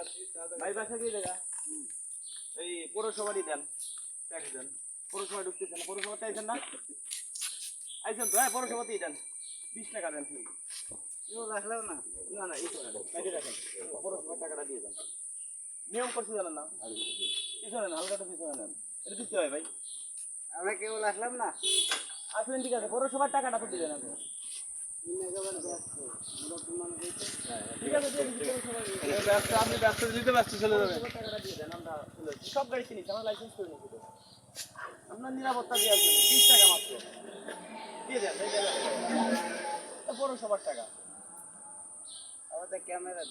ভাই বাসা কি জায়গা? এই পৌরসভারই দেন ট্যাক্স দেন পৌরসভা ঢুকতেছেন পৌরসভাতে আইছেন না? আইছেন তো হ্যাঁ পৌরসভাতেই দেন। বিশ টাকা দেন। ঠিক রাখলাম না? না না এই করেন কাটিয়ে রাখেন। পৌরসভার টাকাটা দিয়ে দেন। নিয়ম করছি জানেন না? পিছনে নেন হালকাটা পিছনে নেন। এটা দিতে হয় ভাই। আমরা কেউ আসলাম না। আসলেন ঠিক আছে। পৌরসভার টাকাটা তো আপনি। সব গাড়ি লাইসেন্স আপনার নিরাপত্তা দিয়ে টাকা মাত্র টাকা ক্যামেরা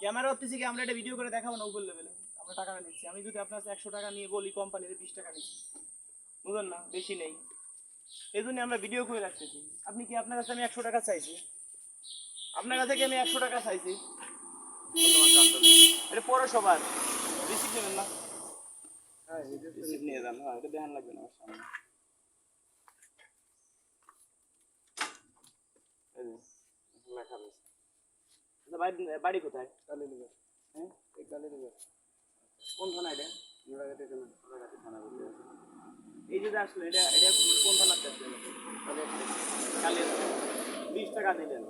ক্যামেরা হচ্ছে কি, আমরা এটা ভিডিও করে দেখাবো না উপর লেভেলে আমরা টাকাটা নিচ্ছি। আমি যদি আপনার একশো টাকা নিয়ে বলি কোম্পানিতে বিশ টাকা নিচ্ছি। বুঝলেন না? বেশি নেই। এই জন্য আমরা ভিডিও করে রাখতেছি। আপনি কি আপনার কাছে আমি একশো টাকা চাইছি? আপনার কাছে কি আমি একশো টাকা চাইছি। এটা পৌরসভার। রিসিপ্ট নেবেন না? হ্যাঁ রিসিপ্ট নিয়ে যান। হ্যাঁ এটা দেখান লাগবে না আমার সামনে। লেখা রয়েছে। আচ্ছা, বাড়ি- কোথায়? হ্যাঁ? কোন থানা এটা? থানা। এই যে আসলো এটা এটা কোন আসলো কালি বিশ টাকা দিলেন।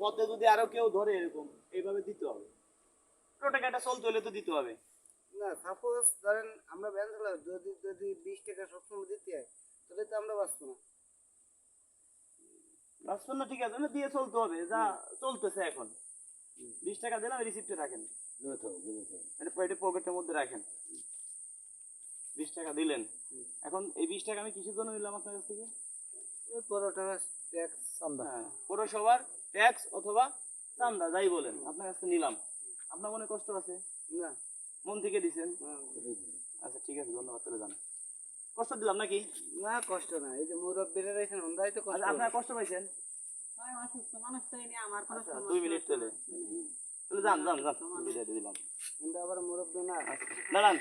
পথে যদি আরও কেউ ধরে এরকম এইভাবে দিতে হবে। টাকাটা চলতে হলে তো দিতে হবে। না সাপোজ ধরেন আমরা ব্যাংক যদি যদি বিশ টাকা সবসময় দিতে হয় তাহলে তো আমরা বাঁচবো না। বাঁচবেন না ঠিক আছে না দিয়ে চলতে হবে যা চলতেছে এখন। বিশ টাকা দিলাম রিসিপ্টে রাখেন। এটা পকেটের মধ্যে রাখেন। বিশ টাকা দিলেন। এখন এই বিশ টাকা আমি কিসের জন্য নিলাম আপনার কাছ থেকে? পনেরো টাকা ট্যাক্স চান্দা। হ্যাঁ পৌরসভার ট্যাক্স অথবা চান্দা যাই বলেন আপনার কাছে নিলাম। আপনার মনে কষ্ট আছে? না। মন থেকে দিছেন। আচ্ছা ঠিক আছে ধন্যবাদ তাহলে জান কষ্ট দিলাম নাকি? না কষ্ট না এই যে মুরব্বীরা এখানে ওনারাই তো কষ্ট। আচ্ছা আপনারা কষ্ট পাইছেন? মানুষ তো এনে আমার কোনো আচ্ছা, দুই মিনিট তাহলে তাহলে যান যান যান বিদায় দিলাম। কিন্তু আবার মুরব্বী না দাঁড়ান।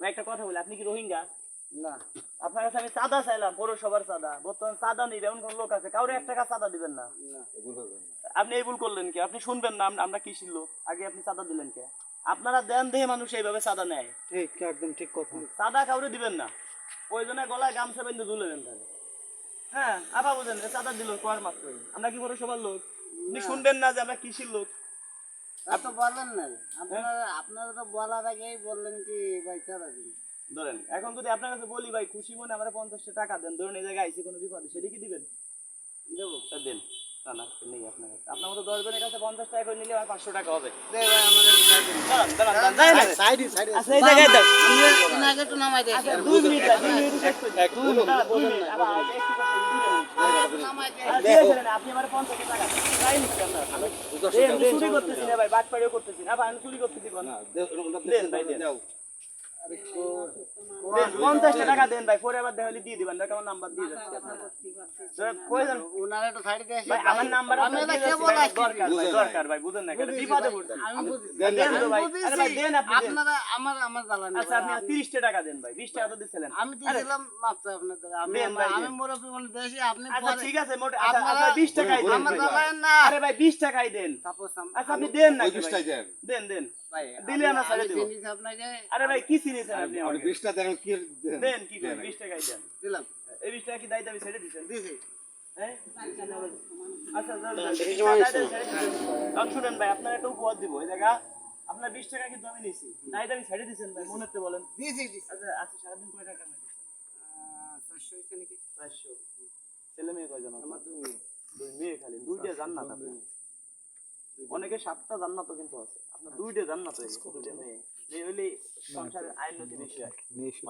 ভাই একটা কথা বলি আপনি কি রোহিঙ্গা? না। আপনার কাছে আমি চাঁদা চাইলাম পৌরসভার চাঁদা। বর্তমান চাঁদা নেই এমন কোন লোক আছে? কাউরে এক টাকা চাঁদা দিবেন না? না। আপনি এই ভুল করলেন কি? আপনি শুনবেন না আমরা কি ছিল আগে আপনি চাঁদা দিলেন কে? আপনারা দেন দেহে মানুষ এইভাবে চাঁদা নেয়। ঠিক একদম ঠিক কথা। চাঁদা কাউরে দিবেন না। প্রয়োজনে গলায় গামছা বেঁধে তুলে দেন তাহলে। হ্যাঁ আপা বুঝেন চাঁদা দিল কোয়ার মাত্র আমরা কি করে সবার লোক? আপনি শুনবেন না যে আমরা কৃষির লোক। তা তো না। আপনারা আপনারা তো বলার আগেই বললেন কি ভাই চারা দিন। ধরেন এখন যদি আপনার কাছে বলি ভাই খুশি মনে আমরা পঞ্চাশটা টাকা দেন ধরুন এই জায়গায় আইসি কোনো বিপদে সেটা কি দিবেন? দেবো। দেন। না না নেই আপনার কাছে। আপনার মতো দশ জনের কাছে পঞ্চাশ টাকা করে নিলে আমার পাঁচশো টাকা হবে। দে ভাই আমাদের উঠাই দিন দাঁড়ান দাঁড়ান দাঁড়ান যাই না সাইডে সাইডে এই জায়গায় দেন আমরা ওনাকে একটু নামাই দেই। দুই মিনিট দুই মিনিট আপনি আমার পঞ্চাশ টাকা। চুরি করতেছি না ভাই বাট পাড়িও করতেছি না ভাই চুরি করতেছি কোন? পঞ্চাশটা টাকা দেন ভাই পরে আবার দেখালে দিয়ে দিবেন আমার নাম্বার দিয়ে যাচ্ছে। আপনার প্রয়োজন ওনারা একটু সাইডে দিয়ে ভাই আমার নাম্বার আপনার দিয়ে যাচ্ছি ভাই, দরকার ভাই বুঝেন। না বিপদে আমি দেন তো ভাই। আমি আরে ভাই বুঝেছি। দেন আপনি দেন। আপনারা আমার আমার জ্বালানি আচ্ছা আপনি তিরিশটা টাকা দেন ভাই বিশ টাকা তো দিচ্ছিলেন আমি দিয়েছিলাম মাত্র আপনাদের। আমি আমি দেন। মানে দেশি আপনি আচ্ছা ঠিক আছে মোটে আচ্ছা আপনারা- বিশ টাকাই দেন আমার। না। আরে ভাই বিশ টাকাই দেন। আচ্ছা আপনি দেন না দেন। দেন দেন। ভাই দিলে আমরা দিব। আরে ভাই কি আপনি দেন কি দেন? কি করেন দেন। দিলাম। এই টাকা কি ছেড়ে দিছি। হ্যাঁ? আচ্ছা শুনেন ভাই আপনার একটা উপহার দিব এই জায়গা। আপনার বিশ টাকা কিন্তু আমি নিছি। দায়িত্ব আমি ছেড়ে দিচ্ছেন ভাই মনে হতে বলেন। দিছি দিছি। আচ্ছা আচ্ছা সারাদিন কয় টাকা কামাই চারশো হয়েছে নাকি? চারশো। ছেলে মেয়ে কয়জন? আমার দুই মেয়ে। দুই মেয়ে খালি দুইটা জান্নাত আপনার অনেকে সাতটা জান্নাত কিন্তু আছে। আপনার দুইটা জান্নাত হয়ে গেছে, দুইটা মেয়ে। মেয়ে হইলে সংসারের আইন নথি বেশি হয়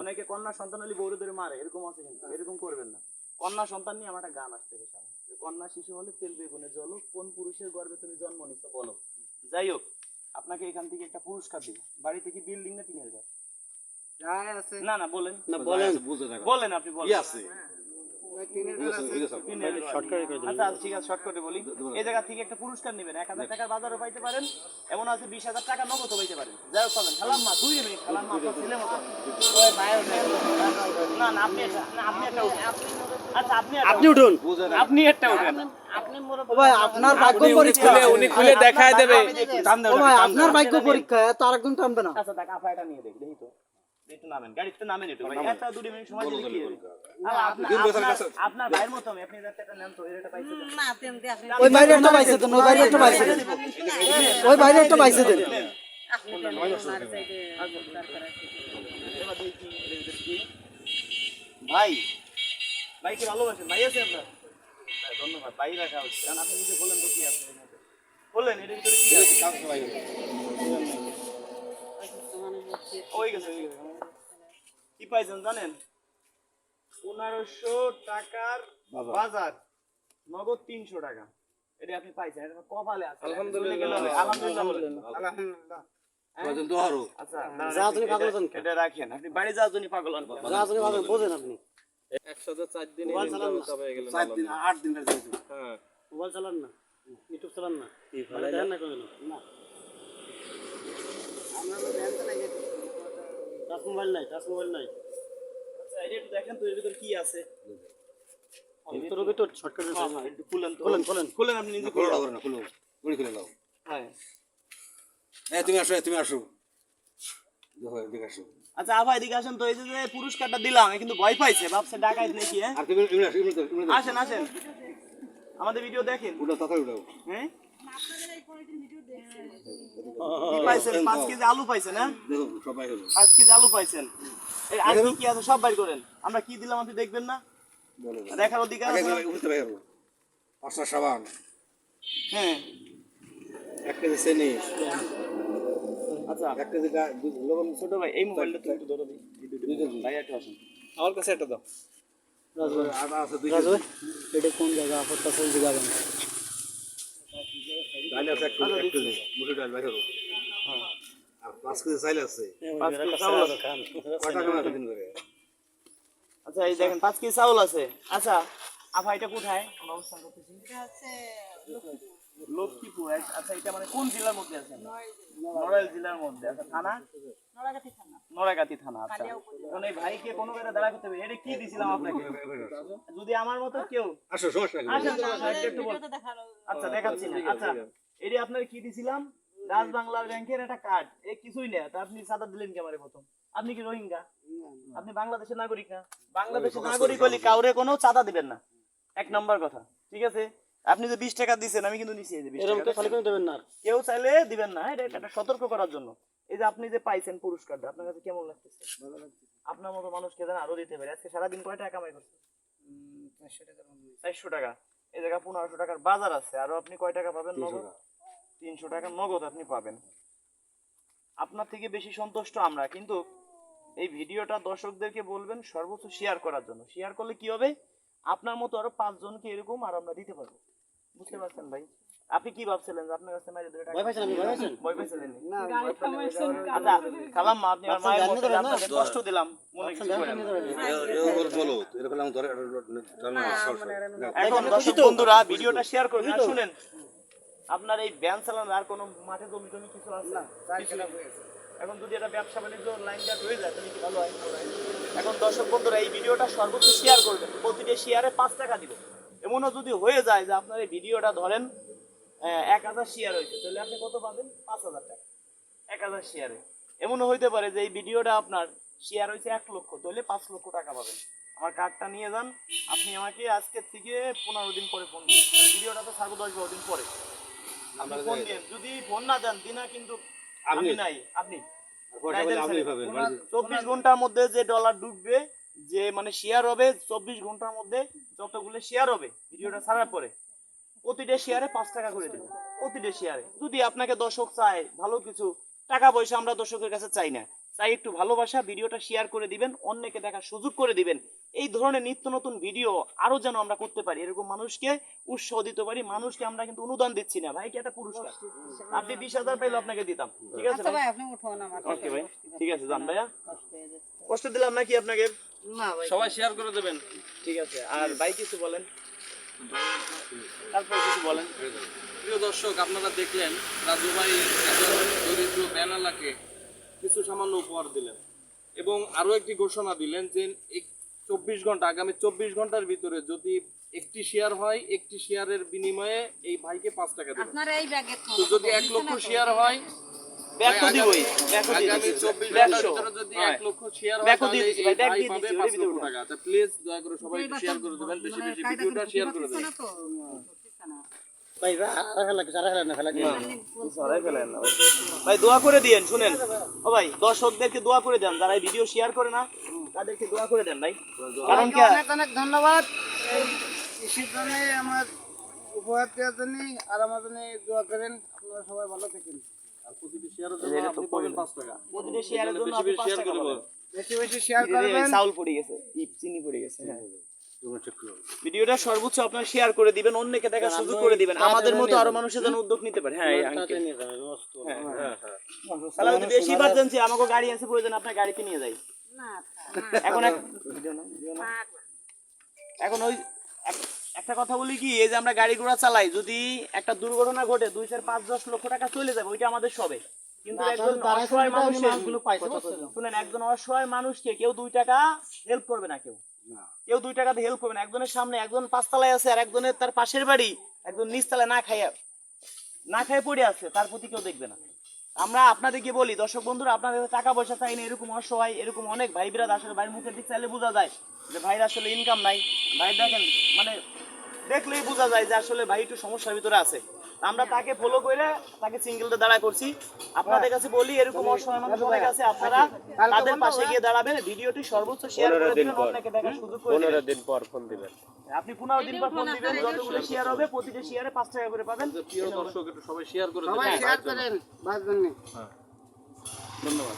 অনেকে কন্যা সন্তান হলে বউরে ধরে মারে এরকম আছে কিন্তু এরকম করবেন না। কন্যা সন্তান নিয়ে আমার একটা গান আসতে গেছে কন্যা শিশু হলে তেল বেগুনে জল কোন পুরুষের গর্ভে তুমি জন্ম নিচ্ছ বলো। যাই হোক আপনাকে এখান থেকে একটা পুরস্কার দিব। বাড়ি থেকে বিল্ডিং না টিনের ঘর? না না বলেন। না বলেন। বলেন আপনি কি বলেন বলি। এই জায়গা থেকে একটা পুরস্কার নেবেন এক হাজার টাকার বাজারও পাইতে পারেন এমন আছে বিশ হাজার টাকা নগদও পাইতে পারেন। যাই হোক পাবেন খালাম মা দুই মিনিট খালাম মা আপনার ছেলে মতো। ওই ভাইয়ের মেয়ে। না না আপনি না আপনি একটা আচ্ছা আপনি আপনি উঠুন। আপনি একটা উঠেন। আপনার ভাগ্য পরীক্ষা। উনি খুলে দেখায় দেবে। আপনার ভাগ্য পরীক্ষা এত আরেকজন টানবে না। আচ্ছা টাকা নিয়ে দেখি। একটু নামেন গাড়িতে নামেন একটু ভাই একটা দুটি মিনিট সময় দিলে কি? হবে। আপনার- ভাইয়ের মতো আমি আপনি যাতে একটা নেন তো এর একটা পাইছে। না, তেমনি আপনি ওই বাইরে একটা পাইছে দেন ওই বাইরে একটা পাইছে। দেন ওই বাইরে একটা পাইছে দেন আপনি? ভাই ভাই কি ভালোবাসেন? ভাই আছে আপনার? ধন্যবাদ ভাই রাখা হচ্ছে। কারণ আপনি নিজে বলেন তো কি আছে বললেন এর ভিতরে কি আছে? ওই গেছে ওই গেছে। কি পাইছেন জানেন? পনেরোশো টাকার বাজার। নগদ তিনশো টাকা। এটা আপনি পাইছেন এটা কপালে আছে। আলহামদুলিল্লাহ। আলহামদুলিল্লাহ। আলহামদুলিল্লাহ। আচ্ছা দাঁড়ান, এটা- এটা রাখেন। আপনি বাড়ি যাওয়ার পাগল বোঝেন আপনি। একসাথে চার দিন চার দিন আট দিন হ্যাঁ মোবাইল চালান না। ইউটিউব চালান না। না। টাচ মোবাইল নাই টাচ মোবাইল নাই। আচ্ছা এটা একটু দেখেন তো এর ভিতরে কি আছে? তোর ভিতর শর্টকাট হ্যাঁ, হ্যাঁ, একটু খুলেন তো। খোলেন, খোলেন। খুলেন আপনি নিজে খুলেন। হ্যাঁ। তুমি আসো তুমি আসো। দেখো এদিকে আসো। আচ্ছা আবার এদিকে আসেন তো এই যে পুরস্কারটা দিলাম কিন্তু ভয় পাইছে ভাবছে ডাকাইত নাকি হ্যাঁ? আর তুমি আসেন আসেন। আমাদের ভিডিও দেখেন। উঠাও তাড়াতাড়ি উঠাও। হ্যাঁ? পাইছেন? পাঁচ কেজি আলু পাইছেন হ্যাঁ? সবাই হলো। পাঁচ কেজি আলু পাইছেন। এই আর কি কি আছে সব বাইর করেন। আমরা কি দিলাম আপনি দেখবেন না? দেখার অধিকার আগে আছে? উঠতে পারো পাঁচটা সাবান। হ্যাঁ। এক কেজি চেনি। আচ্ছা। এক কেজি লবণ ছোট ভাই এই মোবাইলটা তুমি একটু ধরো দিই ভাই একটু আসেন। আমার কাছে একটা দাও। আছে দুই এটা কোন জায়গা? কোন ডাল আছে এক কেজি এক কেজি মুসুর ডাল বাইর আর পাঁচ কেজি চাইল আছে। পাঁচ কেজি চাউল আছে। কয় টাকা দিন করে? আচ্ছা এই দেখেন পাঁচ কেজি চাউল আছে। আচ্ছা আপা এটা কোথায়? আমরা অবস্থান করতেছি। এটা হচ্ছে লক্ষ্মীপুর আচ্ছা এটা মানে কোন জেলার মধ্যে আছে? নড়াইল জেলার মধ্যে আচ্ছা থানা? থানা। আচ্ছা। এই ভাইকে কোনো দাঁড়া করতে হবে? এটা কি দিছিলাম আপনাকে? যদি আমার মতো কেউ আসো সমস্যা নেই। নেই। ভিডিওতে দেখাল। আচ্ছা দেখাচ্ছি না। আচ্ছা এটি আপনার কি দিছিলাম? রাজ বাংলা ব্যাংকের একটা কার্ড। এ কিছুই না তা আপনি সাদা দিলেন কি আমারে প্রথম? আপনি কি রোহিঙ্গা? আপনি বাংলাদেশের নাগরিক না? বাংলাদেশের নাগরিক হলে কাউরে কোনো চাঁদা দিবেন না। এক নম্বর কথা ঠিক আছে? আপনি যে বিশ টাকা দিচ্ছেন আমি কিন্তু নিচ্ছি এই যে 20 এরকম তো খালি করে দেবেন না কেউ চাইলে দিবেন না এটা একটা সতর্ক করার জন্য। এই যে আপনি যে পাইছেন পুরস্কারটা আপনার কাছে কেমন লাগতেছে? আপনার মতো মানুষকে যেন আরও দিতে পারে। আজকে সারাদিন কয় টাকা কামাই করছেন চারশো টাকা। এই জায়গা পনেরোশো টাকার বাজার আছে আরও আপনি কয় টাকা পাবেন? নগদ? তিনশো টাকা নগদ আপনি পাবেন। আপনার থেকে বেশি সন্তুষ্ট আমরা কিন্তু এই ভিডিওটা দর্শকদেরকে বলবেন সর্বোচ্চ শেয়ার করার জন্য। শেয়ার করলে কি হবে? আপনার মতো আরও পাঁচজনকে এরকম আর আমরা দিতে পারব। বুঝতে পারছেন ভাই? আপনি কি ভাবছিলেন যে আপনার কাছে মাইরে দুটো টাকা ভয় ভয় পাইছেন? ভয় পাইছিলেন না আচ্ছা খালাম মা আপনি আমার মায়ের মতো আপনাকে কষ্ট দিলাম। মনে কিছু করেন না। বলো এরকম আমি ধরে এখন দর্শক বন্ধুরা ভিডিওটা শেয়ার করবেন আর শুনেন আপনার এই ব্যান চালানোর আর কোনো মাঠে জমি টমি কিছু আছে? নেই। এখন যদি এটা ব্যবসা বাণিজ্য লাইনটা হয়ে যায় তাহলে কি ভালো হয়? এখন দর্শক বন্ধুরা এই ভিডিওটা সর্বোচ্চ শেয়ার করবেন। প্রতিটা শেয়ারে পাঁচ টাকা দিবেন। এমনও যদি হয়ে যায় যে আপনার এই ভিডিওটা ধরেন এক হাজার শেয়ার হয়েছে তাহলে আপনি কত পাবেন? পাঁচ হাজার টাকা। এক হাজার শেয়ারে এমনও হইতে পারে যে এই ভিডিওটা আপনার শেয়ার হয়েছে এক লক্ষ তাহলে পাঁচ লক্ষ টাকা পাবেন। আমার কার্ডটা নিয়ে যান আপনি আমাকে আজকের থেকে পনেরো দিন পরে ফোন দিন। ভিডিওটা তো থাকব দশ বারো দিন পরে। আপনি ফোন দিন। যদি ফোন না দেন দিনা কিন্তু আপনি নাই। আপনি চব্বিশ ঘণ্টার মধ্যে যে ডলার ঢুকবে যে মানে শেয়ার হবে চব্বিশ ঘণ্টার মধ্যে যতগুলো শেয়ার হবে ভিডিওটা ছাড়ার পরে প্রতিটা শেয়ারে পাঁচ টাকা করে দেবেন প্রতিটা শেয়ারে যদি আপনাকে দর্শক চায় ভালো কিছু টাকা পয়সা আমরা দর্শকের কাছে চাই না। চাই একটু ভালোবাসা ভিডিওটা শেয়ার করে দিবেন অন্যকে দেখার সুযোগ করে দিবেন। এই ধরনের নিত্য নতুন ভিডিও আরও যেন আমরা করতে পারি এরকম মানুষকে উৎসাহ দিতে পারি মানুষকে আমরা কিন্তু অনুদান দিচ্ছি না। ভাই কি একটা পুরস্কার? আপনি বিশ হাজার পাইলে আপনাকে দিতাম। ঠিক আছে আচ্ছা ভাই? ভাই, আপনি উঠুন আমার। ওকে ভাই। ঠিক আছে যান ভাইয়া। কষ্ট দিলাম নাকি আপনাকে? সবাই শেয়ার করে দেবেন। ঠিক আছে আর ভাই কিছু বলেন? তারপর কিছু বলেন। প্রিয় দর্শক আপনারা দেখলেন রাজু ভাই একজন দরিদ্র ব্যানালাকে কিছু সামান্য উপহার দিলেন এবং আরও একটি ঘোষণা দিলেন যে চব্বিশ ঘণ্টা আগামী চব্বিশ ঘণ্টার ভিতরে যদি একটি শেয়ার হয় একটি শেয়ারের বিনিময়ে এই ভাইকে পাঁচ টাকা দেবেন। যদি এক লক্ষ শেয়ার হয় ব্যাক তো দিবই ব্যাক তো আগামী দিবই। চব্বিশ ঘণ্টার ব্যাকশো ভিতরে যদি হ্যাঁ। এক লক্ষ শেয়ার হয় ব্যাকও দিয়ে ভাই, ব্যাক দিয়ে ভিতরে টাকা। আচ্ছা প্লিজ দয়া করে সবাই একটু শেয়ার করে দেবেন বেশি মানে বেশি ভিডিওটা শেয়ার করে দেবেন। ভাই দোয়া করে দিয়েন শুনেন। ও ভাই দর্শকদেরকে দোয়া করে দেন যারা এই ভিডিও শেয়ার করে না তাদেরকে দোয়া করে দেন ভাই। কারণ কি অনেক অনেক ধন্যবাদ। আমার উপহার দেওয়ার জন্য আর আমার জন্য দোয়া করেন। আপনারা সবাই ভালো থাকেন। আর প্রতিটি শেয়ারের জন্য আপনি পাবেন পাঁচ টাকা। প্রতিটি শেয়ারের জন্য বেশি আপনি বেশি পাঁচ শেয়ার টাকা করে পাবেন। দেবেন বেশি বেশি শেয়ার এই যে করবেন। চাউল পড়ে গেছে ই, চিনি পড়ে গেছে হ্যাঁ। তোমার চেক করো ভিডিওটা সর্বোচ্চ আপনার শেয়ার করে দিবেন অন্যকে দেখার সুযোগ করে দিবেন। আমাদের মতো আরও মানুষের যেন উদ্যোগ নিতে পারে। হ্যাঁ। হ্যাঁ, হ্যাঁ। তাহলে যদি বেশি ইমার্জেন্সি আমাকে গাড়ি আছে প্রয়োজন আপনার গাড়িতে নিয়ে যাই। এখন এখন ওই একটা কথা বলি কি এই যে আমরা গাড়ি ঘোড়া চালাই যদি একটা দুর্ঘটনা ঘটে দুই চার পাঁচ দশ লক্ষ টাকা চলে যাবে ওইটা আমাদের সবে। কিন্তু একজন অসহায় মানুষের শুনেন একজন অসহায় মানুষকে কেউ দুই টাকা হেল্প করবে না কেউ। কেউ দুই টাকাতে হেল্প করবে না। একজনের সামনে একজন পাঁচতলায় আছে আর একজনের তার পাশের বাড়ি একজন নিচতলায় না খাইয়া না খাইয়ে পড়ে আছে তার প্রতি কেউ দেখবে না। আমরা আপনাদেরকে বলি, দর্শক বন্ধুরা, আপনাদের টাকা পয়সা চাই না, এরকম অসহায়, এরকম অনেক ভাই বিরাদ আসলে ভাইয়ের মুখের দিক চাইলে বোঝা যায় যে ভাইয়ের আসলে ইনকাম নাই। ভাই দেখেন মানে দেখলেই বোঝা যায় যে আসলে ভাই একটু সমস্যার ভিতরে আছে। আমরা তাকে ফলো করে তাকে সিঙ্গেলটা দাঁড়ায় করছি। আপনাদের কাছে বলি এরকম অসহায় মানুষ অনেক আছে আপনারা তাদের পাশে গিয়ে দাঁড়াবেন ভিডিওটি সর্বোচ্চ শেয়ার করে দেখার সুযোগ করে দিবেন। দিন পর ফোন দিবেন। আপনি পনেরো দিন পর ফোন দিবেন যতগুলো শেয়ার হবে প্রতিটা শেয়ারে পাঁচ টাকা করে পাবেন। প্রিয় দর্শক একটু সবাই শেয়ার করে সবাই শেয়ার করেন বাস জন্য ধন্যবাদ।